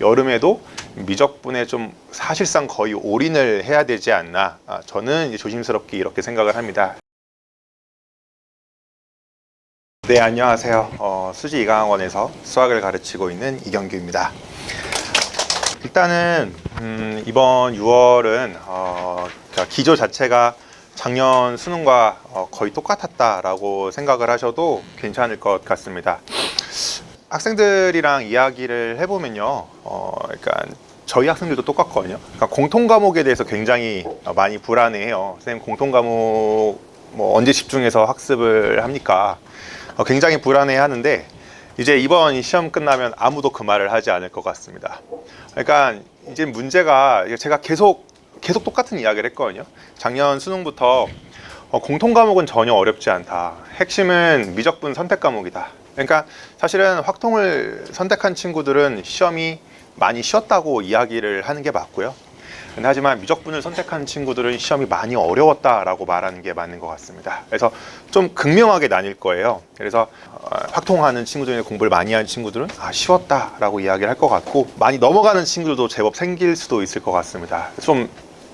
여름에도 미적분에 좀 사실상 거의 올인을 해야 되지 않나 아, 저는 조심스럽게 이렇게 생각을 합니다. 네 안녕하세요. 어, 수지 이강학원에서 수학을 가르치고 있는 이경규입니다. 일단은 음, 이번 6월은 어, 그러니까 기조 자체가 작년 수능과 어, 거의 똑같았다라고 생각을 하셔도 괜찮을 것 같습니다. 학생들이랑 이야기를 해보면요, 어, 그러니까 저희 학생들도 똑같거든요. 그러니까 공통 과목에 대해서 굉장히 많이 불안해해요. 선생님 공통 과목 뭐 언제 집중해서 학습을 합니까? 어, 굉장히 불안해하는데 이제 이번 시험 끝나면 아무도 그 말을 하지 않을 것 같습니다. 그러니까 이제 문제가 제가 계속 계속 똑같은 이야기를 했거든요. 작년 수능부터 어, 공통 과목은 전혀 어렵지 않다. 핵심은 미적분 선택 과목이다. 그러니까 사실은 확통을 선택한 친구들은 시험이 많이 쉬웠다고 이야기를 하는 게 맞고요. 근데 하지만 미적분을 선택한 친구들은 시험이 많이 어려웠다라고 말하는 게 맞는 것 같습니다. 그래서 좀 극명하게 나뉠 거예요. 그래서 어, 확통하는 친구들 중에 공부를 많이 한 친구들은 아 쉬웠다라고 이야기를 할 것 같고 많이 넘어가는 친구들도 제법 생길 수도 있을 것 같습니다. 좀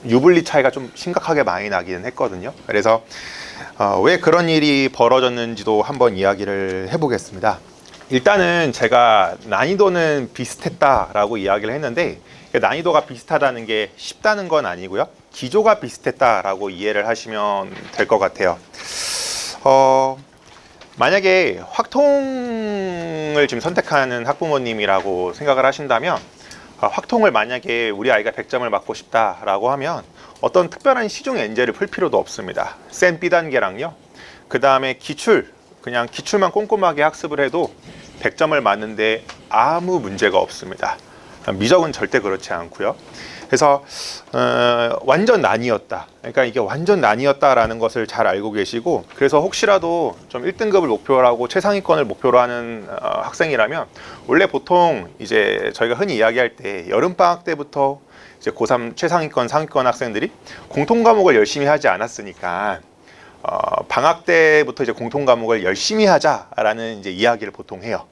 유불리 차이가 좀 심각하게 많이 나기는 했거든요. 그래서 어, 왜 그런 일이 벌어졌는지도 한번 이야기를 해보겠습니다. 일단은 제가 난이도는 비슷했다라고 이야기를 했는데 난이도가 비슷하다는 게 쉽다는 건 아니고요. 기조가 비슷했다라고 이해를 하시면 될 것 같아요. 어, 만약에 확통을 지금 선택하는 학부모님이라고 생각을 하신다면 아, 확통을 만약에 우리 아이가 100점을 맞고 싶다라고 하면 어떤 특별한 시중 엔제를 풀 필요도 없습니다. 센 B단계랑요. 그 다음에 기출, 그냥 기출만 꼼꼼하게 학습을 해도 100점을 맞는데 아무 문제가 없습니다. 미적은 절대 그렇지 않고요. 그래서 어, 완전 난이었다. 그러니까 이게 완전 난이었다라는 것을 잘 알고 계시고 그래서 혹시라도 좀 1등급을 목표로 하고 최상위권을 목표로 하는 어, 학생이라면 원래 보통 이제 저희가 흔히 이야기할 때 여름 방학 때부터 이제 고3 최상위권 상위권 학생들이 공통 과목을 열심히 하지 않았으니까 어, 방학 때부터 이제 공통 과목을 열심히 하자라는 이제 이야기를 보통 해요.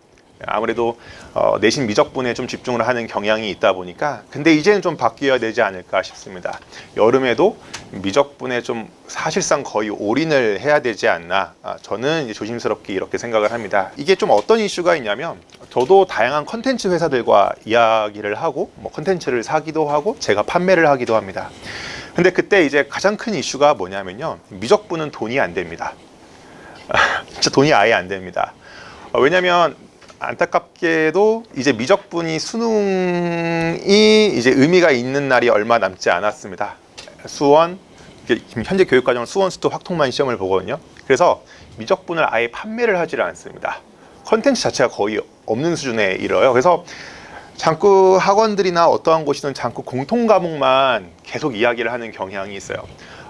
아무래도 어, 내신 미적분에 좀 집중을 하는 경향이 있다 보니까 근데 이제는 좀 바뀌어야 되지 않을까 싶습니다. 여름에도 미적분에 좀 사실상 거의 올인을 해야 되지 않나 아, 저는 조심스럽게 이렇게 생각을 합니다. 이게 좀 어떤 이슈가 있냐면 저도 다양한 컨텐츠 회사들과 이야기를 하고 뭐 컨텐츠를 사기도 하고 제가 판매를 하기도 합니다. 근데 그때 이제 가장 큰 이슈가 뭐냐면요. 미적분은 돈이 안 됩니다. 진짜 돈이 아예 안 됩니다. 어, 왜냐면 안타깝게도 이제 미적분이 수능이 이제 의미가 있는 날이 얼마 남지 않았습니다. 수원 현재 교육과정은 수원 수도 확통만 시험을 보거든요. 그래서 미적분을 아예 판매를 하지를 않습니다. 컨텐츠 자체가 거의 없는 수준에 이르러요. 그래서 잠꾸 학원들이나 어떠한 곳이든 잠꾸 공통 과목만 계속 이야기를 하는 경향이 있어요.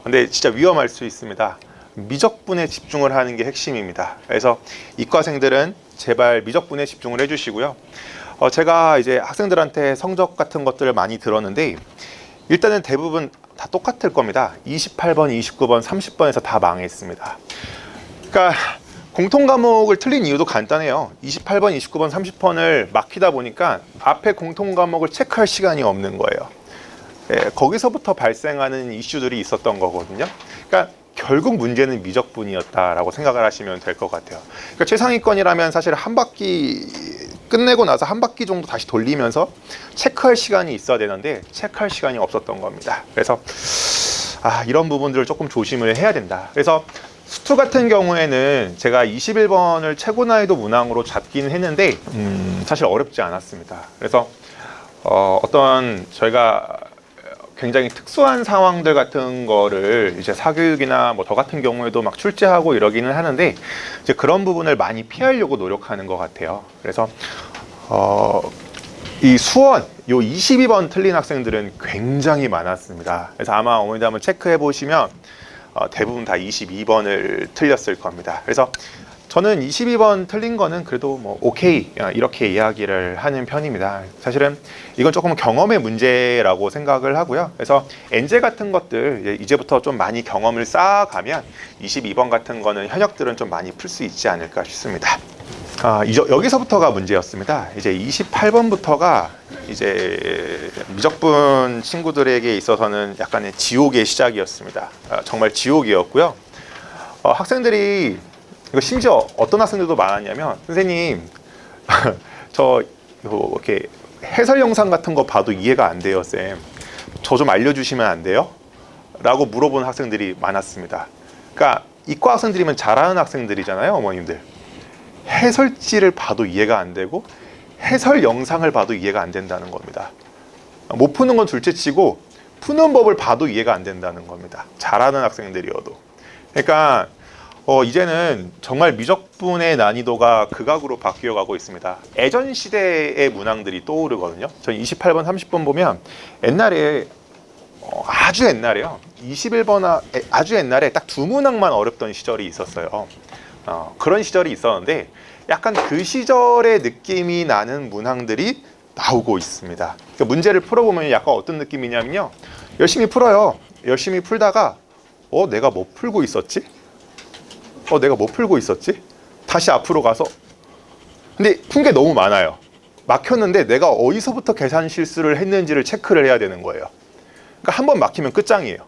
근데 진짜 위험할 수 있습니다. 미적분에 집중을 하는 게 핵심입니다. 그래서 이과생들은 제발 미적분에 집중을 해주시고요. 어, 제가 이제 학생들한테 성적 같은 것들을 많이 들었는데 일단은 대부분 다 똑같을 겁니다. 28번, 29번, 30번에서 다 망했습니다. 그러니까 공통 과목을 틀린 이유도 간단해요. 28번, 29번, 30번을 막히다 보니까 앞에 공통 과목을 체크할 시간이 없는 거예요. 예, 거기서부터 발생하는 이슈들이 있었던 거거든요. 그러니까 결국 문제는 미적분이었다라고 생각을 하시면 될 것 같아요. 그러니까 최상위권이라면 사실 한 바퀴 끝내고 나서 한 바퀴 정도 다시 돌리면서 체크할 시간이 있어야 되는데 체크할 시간이 없었던 겁니다. 그래서 아, 이런 부분들을 조금 조심을 해야 된다. 그래서 수투 같은 경우에는 제가 21번을 최고 난이도 문항으로 잡긴 했는데 음, 사실 어렵지 않았습니다. 그래서 어, 어떤 저희가 굉장히 특수한 상황들 같은 거를 이제 사교육이나 뭐 저 같은 경우에도 막 출제하고 이러기는 하는데 이제 그런 부분을 많이 피하려고 노력하는 것 같아요. 그래서 어, 이 수원 요 22번 틀린 학생들은 굉장히 많았습니다. 그래서 아마 어머니들 한번 체크해 보시면 어, 대부분 다 22번을 틀렸을 겁니다. 그래서 저는 22번 틀린 거는 그래도 뭐 오케이 어, 이렇게 이야기를 하는 편입니다. 사실은 이건 조금 경험의 문제라고 생각을 하고요. 그래서 엔제 같은 것들 이제 이제부터 좀 많이 경험을 쌓아가면 22번 같은 거는 현역들은 좀 많이 풀 수 있지 않을까 싶습니다. 아, 이- 여기서부터가 문제였습니다. 이제 28번부터가 이제 미적분 친구들에게 있어서는 약간의 지옥의 시작이었습니다. 아, 정말 지옥이었고요. 어, 학생들이 이거 심지어 어떤 학생들도 많았냐면 선생님 저요 이렇게 해설 영상 같은 거 봐도 이해가 안 돼요, 쌤. 저 좀 알려주시면 안 돼요? 라고 물어보는 학생들이 많았습니다. 그러니까 이과 학생들이면 잘하는 학생들이잖아요, 어머님들. 해설지를 봐도 이해가 안 되고 해설 영상을 봐도 이해가 안 된다는 겁니다. 못 푸는 건 둘째치고 푸는 법을 봐도 이해가 안 된다는 겁니다. 잘하는 학생들이어도. 그러니까 어, 이제는 정말 미적분의 난이도가 극악으로 바뀌어 가고 있습니다. 예전 시대의 문항들이 떠오르거든요. 전 28번, 30번 보면 옛날에 어, 아주 옛날에요. 21번 아주 옛날에 딱 두 문항만 어렵던 시절이 있었어요. 어, 그런 시절이 있었는데 약간 그 시절의 느낌이 나는 문항들이 나오고 있습니다. 그러니까 문제를 풀어보면 약간 어떤 느낌이냐면요. 열심히 풀어요. 열심히 풀다가 어 내가 뭐 풀고 있었지? 어 내가 뭐 풀고 있었지? 다시 앞으로 가서 근데 푼 게 너무 많아요. 막혔는데 내가 어디서부터 계산 실수를 했는지를 체크를 해야 되는 거예요. 그러니까 한 번 막히면 끝장이에요.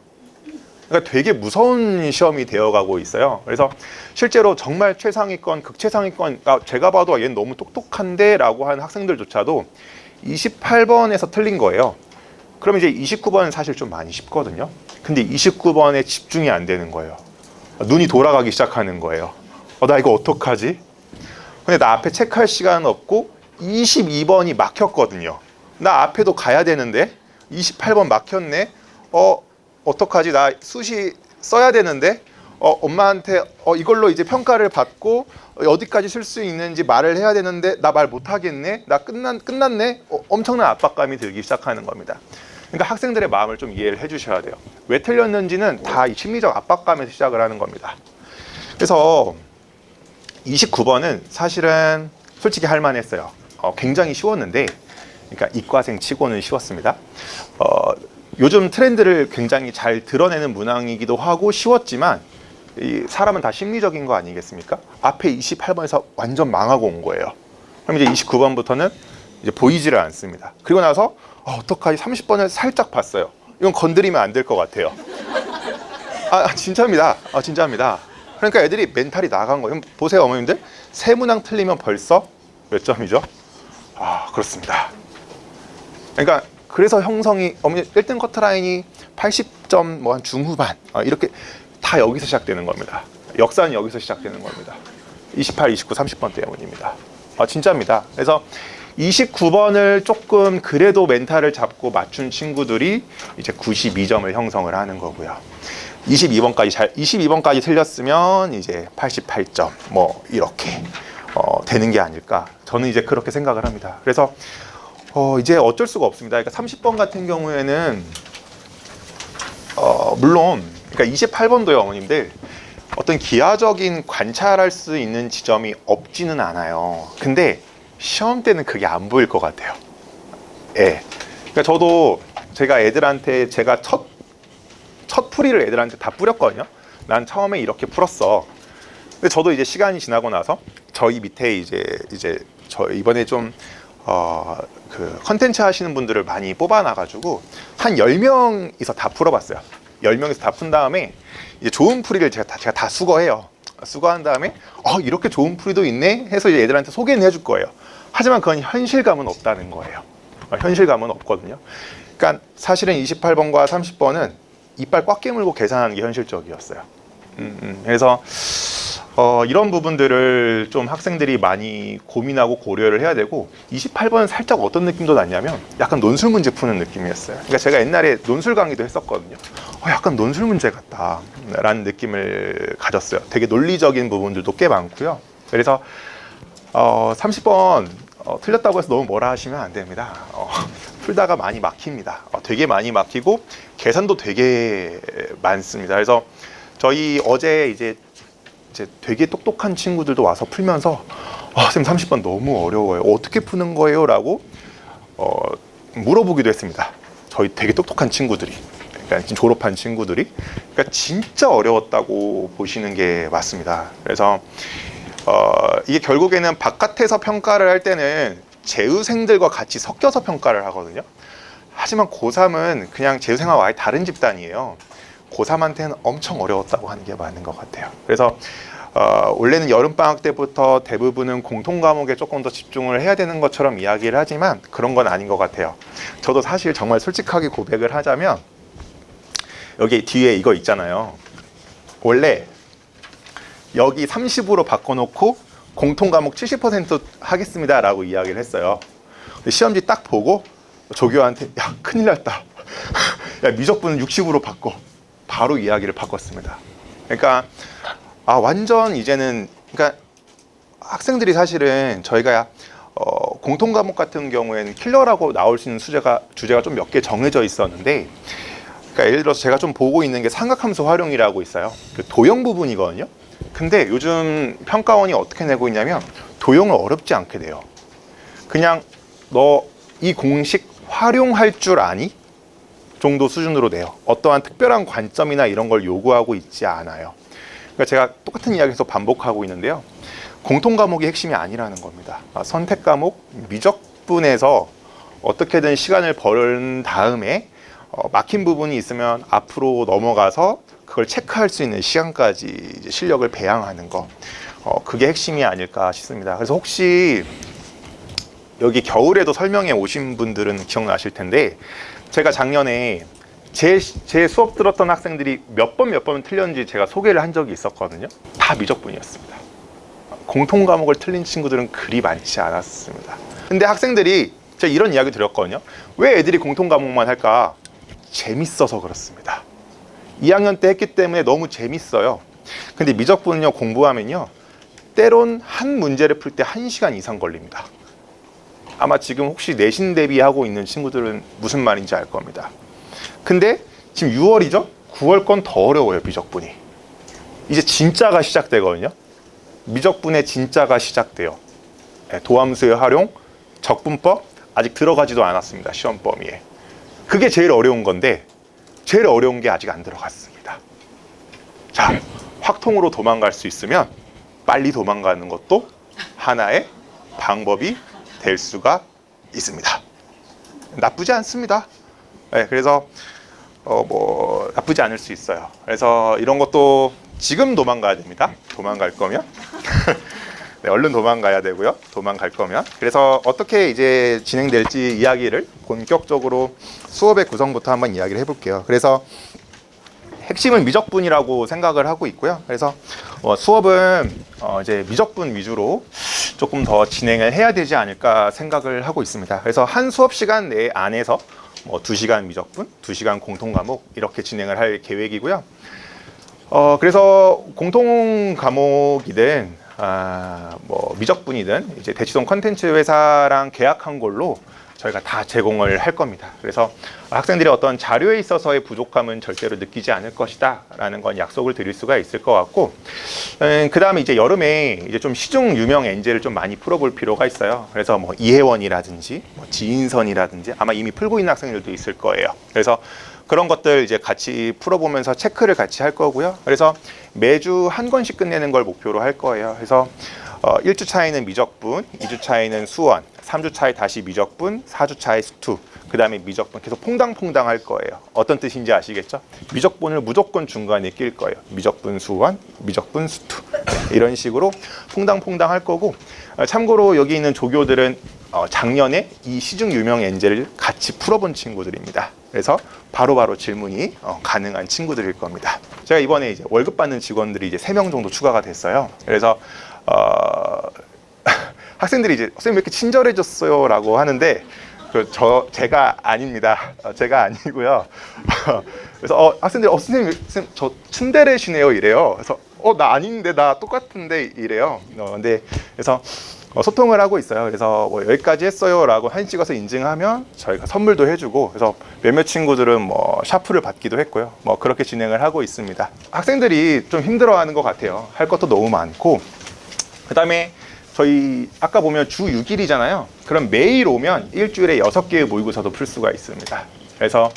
그러니까 되게 무서운 시험이 되어가고 있어요. 그래서 실제로 정말 최상위권, 극최상위권, 아, 제가 봐도 얘는 너무 똑똑한데 라고 하는 학생들조차도 28번에서 틀린 거예요. 그럼 이제 29번은 사실 좀 많이 쉽거든요. 근데 29번에 집중이 안 되는 거예요. 눈이 돌아가기 시작하는 거예요. 어, 나 이거 어떡하지? 근데 나 앞에 체크할 시간은 없고 22번이 막혔거든요. 나 앞에도 가야 되는데 28번 막혔네. 어 어떡하지? 나 수시 써야 되는데 어 엄마한테 어 이걸로 이제 평가를 받고 어디까지 쓸 수 있는지 말을 해야 되는데 나 말 못 하겠네. 나 끝난 끝났네. 어, 엄청난 압박감이 들기 시작하는 겁니다. 그러니까 학생들의 마음을 좀 이해를 해주셔야 돼요. 왜 틀렸는지는 다 이 심리적 압박감에서 시작을 하는 겁니다. 그래서 29번은 사실은 솔직히 할만했어요. 어, 굉장히 쉬웠는데, 그러니까 이과생 치고는 쉬웠습니다. 어, 요즘 트렌드를 굉장히 잘 드러내는 문항이기도 하고 쉬웠지만, 이 사람은 다 심리적인 거 아니겠습니까? 앞에 28번에서 완전 망하고 온 거예요. 그럼 이제 29번부터는 이제 보이지를 않습니다. 그리고 나서 어, 어떡하지? 30번을 살짝 봤어요. 이건 건드리면 안 될 것 같아요. 아 진짜입니다. 아 진짜입니다. 그러니까 애들이 멘탈이 나간 거예요. 보세요 어머님들 세 문항 틀리면 벌써 몇 점이죠? 아 그렇습니다. 그러니까 그래서 형성이 어머니 1등 커트라인이 80점 뭐 한 중후반 아, 이렇게 다 여기서 시작되는 겁니다. 역사는 여기서 시작되는 겁니다. 28, 29, 30번 때문입니다. 아 진짜입니다. 그래서 29번을 조금 그래도 멘탈을 잡고 맞춘 친구들이 이제 92점을 형성을 하는 거고요. 22번까지 잘 22번까지 틀렸으면 이제 88점 뭐 이렇게 어, 되는 게 아닐까 저는 이제 그렇게 생각을 합니다. 그래서 어, 이제 어쩔 수가 없습니다. 그러니까 30번 같은 경우에는 어, 물론 그러니까 28번도요 어머님들 어떤 기하적인 관찰할 수 있는 지점이 없지는 않아요. 근데 시험 때는 그게 안 보일 것 같아요. 예. 그러니까 저도 제가 애들한테 제가 첫, 첫 풀이를 애들한테 다 뿌렸거든요. 난 처음에 이렇게 풀었어. 근데 저도 이제 시간이 지나고 나서 저희 밑에 이제 이제 저 이번에 좀 어, 그 컨텐츠 하시는 분들을 많이 뽑아놔가지고 한 10명이서 다 풀어봤어요. 10명이서 다 푼 다음에 이제 좋은 풀이를 제가 다, 제가 다 수거해요. 수거한 다음에 어 이렇게 좋은 풀이도 있네 해서 이제 애들한테 소개는 해줄 거예요. 하지만 그건 현실감은 없다는 거예요. 어, 현실감은 없거든요. 그러니까 사실은 28번과 30번은 이빨 꽉 깨물고 계산하는 게 현실적이었어요. 음, 음. 그래서 어, 이런 부분들을 좀 학생들이 많이 고민하고 고려를 해야 되고 28번은 살짝 어떤 느낌도 났냐면 약간 논술 문제 푸는 느낌이었어요. 그러니까 제가 옛날에 논술 강의도 했었거든요. 어, 약간 논술 문제 같다라는 느낌을 가졌어요. 되게 논리적인 부분들도 꽤 많고요. 그래서 어, 30번 어, 틀렸다고 해서 너무 뭐라 하시면 안 됩니다. 어, 풀다가 많이 막힙니다. 어, 되게 많이 막히고 계산도 되게 많습니다. 그래서 저희 어제 이제 이제 되게 똑똑한 친구들도 와서 풀면서 아, 쌤 30번 너무 어려워요. 어떻게 푸는 거예요? 라고 어, 물어보기도 했습니다. 저희 되게 똑똑한 친구들이. 그러니까 지금 졸업한 친구들이. 그러니까 진짜 어려웠다고 보시는 게 맞습니다. 그래서 어, 이게 결국에는 바깥에서 평가를 할 때는 재우생들과 같이 섞여서 평가를 하거든요. 하지만 고3은 그냥 재우생과 아예 다른 집단이에요. 고3한테는 엄청 어려웠다고 하는 게 맞는 것 같아요. 그래서 어, 원래는 여름 방학 때부터 대부분은 공통 과목에 조금 더 집중을 해야 되는 것처럼 이야기를 하지만 그런 건 아닌 것 같아요. 저도 사실 정말 솔직하게 고백을 하자면 여기 뒤에 이거 있잖아요. 원래 여기 30으로 바꿔놓고 공통 과목 70% 하겠습니다라고 이야기를 했어요. 시험지 딱 보고 조교한테 야 큰일 났다. 야 미적분은 60으로 바꿔. 바로 이야기를 바꿨습니다. 그러니까 아 완전 이제는 그러니까 학생들이 사실은 저희가 어, 공통 과목 같은 경우에는 킬러라고 나올 수 있는 수제가 주제가 좀 몇 개 정해져 있었는데 그러니까 예를 들어서 제가 좀 보고 있는 게 삼각함수 활용이라고 있어요. 그 도형 부분이거든요. 근데 요즘 평가원이 어떻게 내고 있냐면 도형을 어렵지 않게 돼요. 그냥 너 이 공식 활용할 줄 아니? 정도 수준으로 내요. 어떠한 특별한 관점이나 이런 걸 요구하고 있지 않아요. 그러니까 제가 똑같은 이야기에서 반복하고 있는데요. 공통 과목이 핵심이 아니라는 겁니다. 아, 선택 과목 미적분에서 어떻게든 시간을 벌은 다음에 어, 막힌 부분이 있으면 앞으로 넘어가서 그걸 체크할 수 있는 시간까지 실력을 배양하는 거. 어, 그게 핵심이 아닐까 싶습니다. 그래서 혹시 여기 겨울에도 설명회 오신 분들은 기억나실 텐데 제가 작년에 제, 제 수업 들었던 학생들이 몇 번 몇 번 틀렸는지 제가 소개를 한 적이 있었거든요. 다 미적분이었습니다. 공통 과목을 틀린 친구들은 그리 많지 않았습니다. 근데 학생들이 제가 이런 이야기 드렸거든요. 왜 애들이 공통 과목만 할까? 재밌어서 그렇습니다. 2학년 때 했기 때문에 너무 재밌어요. 근데 미적분은요, 공부하면요, 때론 한 문제를 풀때 1시간 이상 걸립니다. 아마 지금 혹시 내신 대비하고 있는 친구들은 무슨 말인지 알 겁니다. 근데 지금 6월이죠? 9월 건 더 어려워요, 미적분이. 이제 진짜가 시작되거든요. 미적분의 진짜가 시작돼요. 네, 도함수의 활용, 적분법 아직 들어가지도 않았습니다. 시험 범위에. 그게 제일 어려운 건데 제일 어려운 게 아직 안 들어갔습니다. 자, 확통으로 도망갈 수 있으면 빨리 도망가는 것도 하나의 방법이 될 수가 있습니다. 나쁘지 않습니다. 네, 그래서 어 뭐 나쁘지 않을 수 있어요. 그래서 이런 것도 지금 도망가야 됩니다. 도망갈 거면 네, 얼른 도망가야 되고요. 도망갈 거면 그래서 어떻게 이제 진행될지 이야기를 본격적으로 수업의 구성부터 한번 이야기를 해볼게요. 그래서 핵심은 미적분이라고 생각을 하고 있고요. 그래서 어, 수업은 어, 이제 미적분 위주로 조금 더 진행을 해야 되지 않을까 생각을 하고 있습니다. 그래서 한 수업 시간 내 안에서 뭐 2시간 미적분, 2시간 공통 과목 이렇게 진행을 할 계획이고요. 어, 그래서 공통 과목이든 아, 뭐 미적분이든 이제 대치동 컨텐츠 회사랑 계약한 걸로 저희가 다 제공을 할 겁니다. 그래서 학생들이 어떤 자료에 있어서의 부족함은 절대로 느끼지 않을 것이다라는 건 약속을 드릴 수가 있을 것 같고, 음, 그 다음에 이제 여름에 이제 좀 시중 유명 엔제를 좀 많이 풀어볼 필요가 있어요. 그래서 뭐 이혜원이라든지 뭐 지인선이라든지 아마 이미 풀고 있는 학생들도 있을 거예요. 그래서 그런 것들 이제 같이 풀어보면서 체크를 같이 할 거고요. 그래서 매주 한 권씩 끝내는 걸 목표로 할 거예요. 그래서 어, 1주 차에는 미적분, 2주 차에는 수원, 3주 차에 다시 미적분, 4주 차에 수투, 그 다음에 미적분 계속 퐁당퐁당 할 거예요. 어떤 뜻인지 아시겠죠? 미적분을 무조건 중간에 낄 거예요. 미적분 수원, 미적분 수투. 네, 이런 식으로 퐁당퐁당 할 거고, 어, 참고로 여기 있는 조교들은 어, 작년에 이 시중 유명 엔젤을 같이 풀어본 친구들입니다. 그래서 바로 바로 질문이 어, 가능한 친구들일 겁니다. 제가 이번에 이제 월급 받는 직원들이 이제 세 명 정도 추가가 됐어요. 그래서 어, 학생들이 이제 선생님 왜 이렇게 친절해졌어요 라고 하는데 그저 제가 아닙니다. 어, 제가 아니고요. 그래서 어, 학생들이 어 선생님, 선생님 저 츤데레시네요 이래요. 그래서 어 나 아닌데 나 똑같은데 이래요. 어, 근데 그래서 어, 소통을 하고 있어요. 그래서 뭐 여기까지 했어요라고 사진 찍어서 인증하면 저희가 선물도 해주고 그래서 몇몇 친구들은 뭐 샤프를 받기도 했고요. 뭐 그렇게 진행을 하고 있습니다. 학생들이 좀 힘들어하는 것 같아요. 할 것도 너무 많고 그다음에 저희 아까 보면 주 6일이잖아요. 그럼 매일 오면 일주일에 6개의 모의고사도 풀 수가 있습니다. 그래서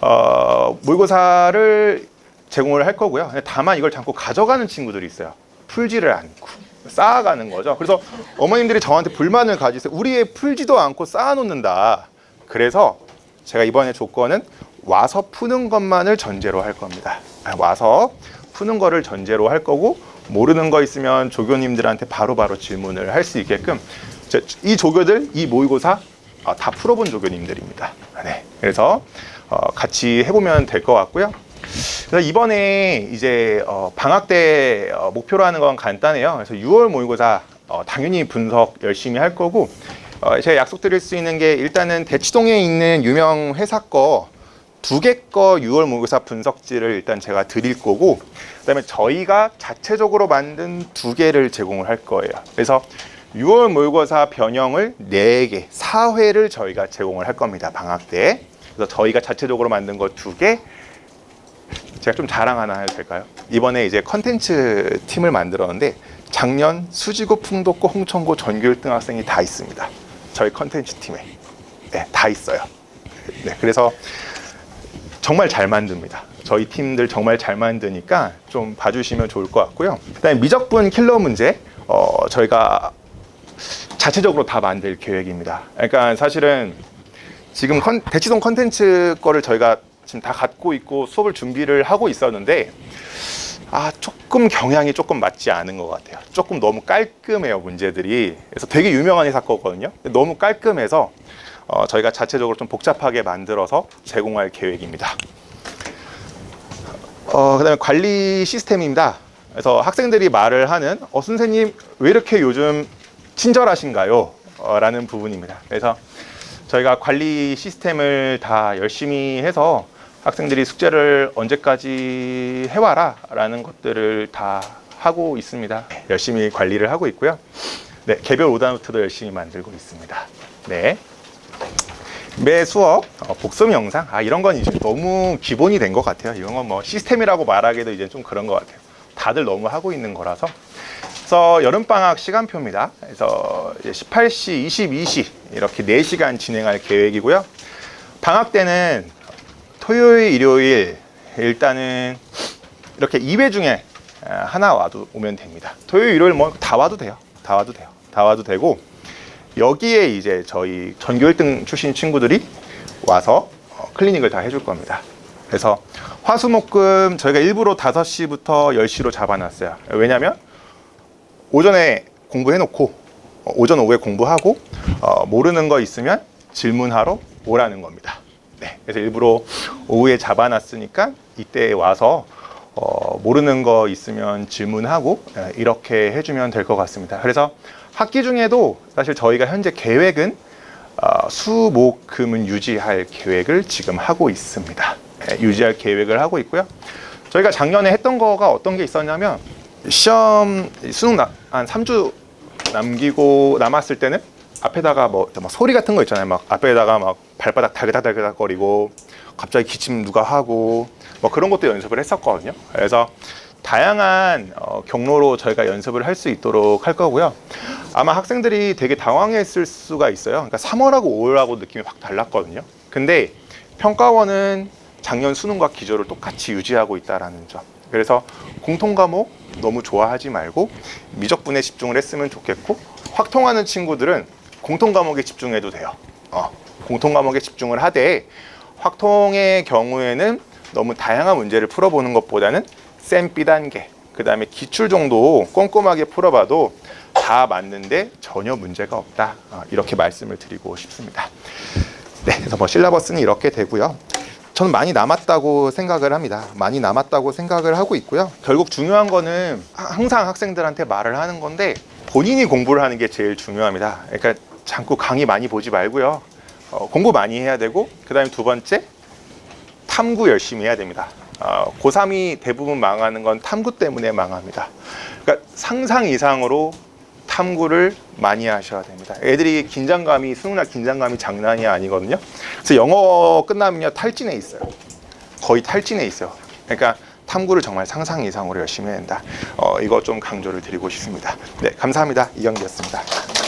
어, 모의고사를 제공을 할 거고요. 다만 이걸 잠깐 가져가는 친구들이 있어요. 풀지를 않고. 쌓아가는 거죠. 그래서 어머님들이 저한테 불만을 가지세요. 우리 애 풀지도 않고 쌓아놓는다. 그래서 제가 이번에 조건은 와서 푸는 것만을 전제로 할 겁니다. 아, 와서 푸는 거를 전제로 할 거고 모르는 거 있으면 조교님들한테 바로바로 질문을 할 수 있게끔 저- 이 조교들 이 모의고사 아, 다 풀어본 조교님들입니다. 네, 그래서 어, 같이 해보면 될 것 같고요. 그래서 이번에 이제 어, 방학 때 어, 목표로 하는 건 간단해요. 그래서 6월 모의고사 어, 당연히 분석 열심히 할 거고 어, 제가 약속드릴 수 있는 게 일단은 대치동에 있는 유명 회사 거 두 개 거 6월 모의고사 분석지를 일단 제가 드릴 거고 그다음에 저희가 자체적으로 만든 두 개를 제공을 할 거예요. 그래서 6월 모의고사 변형을 4개, 4회를 저희가 제공을 할 겁니다. 방학 때. 그래서 저희가 자체적으로 만든 거두 개, 제가 좀 자랑 하나 해도 될까요? 이번에 이제 컨텐츠 팀을 만들었는데 작년 수지고, 풍덕고, 홍천고 전교 1등 학생이 다 있습니다. 저희 컨텐츠 팀에. 네, 다 있어요. 네, 그래서 정말 잘 만듭니다. 저희 팀들 정말 잘 만드니까 좀 봐주시면 좋을 것 같고요. 그다음에 미적분 킬러 문제 어, 저희가 자체적으로 다 만들 계획입니다. 그러니까 사실은 지금 컨, 대치동 컨텐츠 거를 저희가 지금 다 갖고 있고 수업을 준비를 하고 있었는데 아 조금 경향이 조금 맞지 않은 것 같아요. 조금 너무 깔끔해요 문제들이. 그래서 되게 유명한 회사 거거든요. 근데 너무 깔끔해서 어, 저희가 자체적으로 좀 복잡하게 만들어서 제공할 계획입니다. 어, 그다음에 관리 시스템입니다. 그래서 학생들이 말을 하는 어 선생님 왜 이렇게 요즘 친절하신가요? 어, 라는 부분입니다. 그래서 저희가 관리 시스템을 다 열심히 해서 학생들이 숙제를 언제까지 해와라 라는 것들을 다 하고 있습니다. 열심히 관리를 하고 있고요. 네, 개별 오답노트도 열심히 만들고 있습니다. 네. 매 수업 어, 복습 영상 아 이런 건 이제 너무 기본이 된 것 같아요. 이런 건 뭐 시스템이라고 말하기도 이제 좀 그런 것 같아요. 다들 너무 하고 있는 거라서. 그래서 여름 방학 시간표입니다. 그래서 이제 18시, 22시 이렇게 4시간 진행할 계획이고요. 방학 때는 토요일, 일요일 일단은 이렇게 2회 중에 아, 하나 와도 오면 됩니다. 토요일, 일요일 뭐 다 와도 돼요. 다 와도 돼요. 다 와도 되고 여기에 이제 저희 전교 1등 출신 친구들이 와서 어, 클리닉을 다 해줄 겁니다. 그래서 화수목금 저희가 일부러 5시부터 10시로 잡아놨어요. 왜냐면 오전에 공부해놓고 어, 오전 오후에 공부하고 어, 모르는 거 있으면 질문하러 오라는 겁니다. 네, 그래서 일부러 오후에 잡아놨으니까 이때 와서 어, 모르는 거 있으면 질문하고 에, 이렇게 해주면 될 것 같습니다. 그래서 학기 중에도 사실 저희가 현재 계획은 어, 수, 목, 금은 유지할 계획을 지금 하고 있습니다. 예, 유지할 계획을 하고 있고요. 저희가 작년에 했던 거가 어떤 게 있었냐면 시험 수능 나, 한 3주 남기고 남았을 때는 앞에다가 뭐, 막 소리 같은 거 있잖아요. 막 앞에다가 막 발바닥 달그닥달그닥 거리고 갑자기 기침 누가 하고 뭐 그런 것도 연습을 했었거든요. 그래서 다양한 어, 경로로 저희가 연습을 할 수 있도록 할 거고요. 아마 학생들이 되게 당황했을 수가 있어요. 그러니까 3월하고 5월하고 느낌이 확 달랐거든요. 근데 평가원은 작년 수능과 기조를 똑같이 유지하고 있다라는 점. 그래서 공통 과목 너무 좋아하지 말고 미적분에 집중을 했으면 좋겠고 확 통하는 친구들은 공통 과목에 집중해도 돼요. 어, 공통 과목에 집중을 하되 확통의 경우에는 너무 다양한 문제를 풀어보는 것보다는 쌤 B 단계, 그 다음에 기출 정도 꼼꼼하게 풀어봐도 다 맞는데 전혀 문제가 없다. 어, 이렇게 말씀을 드리고 싶습니다. 네, 그래서 뭐 실라버스는 이렇게 되고요. 저는 많이 남았다고 생각을 합니다. 많이 남았다고 생각을 하고 있고요. 결국 중요한 거는 하- 항상 학생들한테 말을 하는 건데 본인이 공부를 하는 게 제일 중요합니다. 그러니까 자꾸 강의 많이 보지 말고요. 어, 공부 많이 해야 되고 그 다음에 두 번째 탐구 열심히 해야 됩니다. 어, 고3이 대부분 망하는 건 탐구 때문에 망합니다. 그러니까 상상 이상으로 탐구를 많이 하셔야 됩니다. 애들이 긴장감이 수능날 긴장감이 장난이 아니거든요. 그래서 영어 끝나면요 탈진해 있어요. 거의 탈진해 있어요. 그러니까 탐구를 정말 상상 이상으로 열심히 해야 된다. 어, 이거 좀 강조를 드리고 싶습니다. 네, 감사합니다. 이경기였습니다.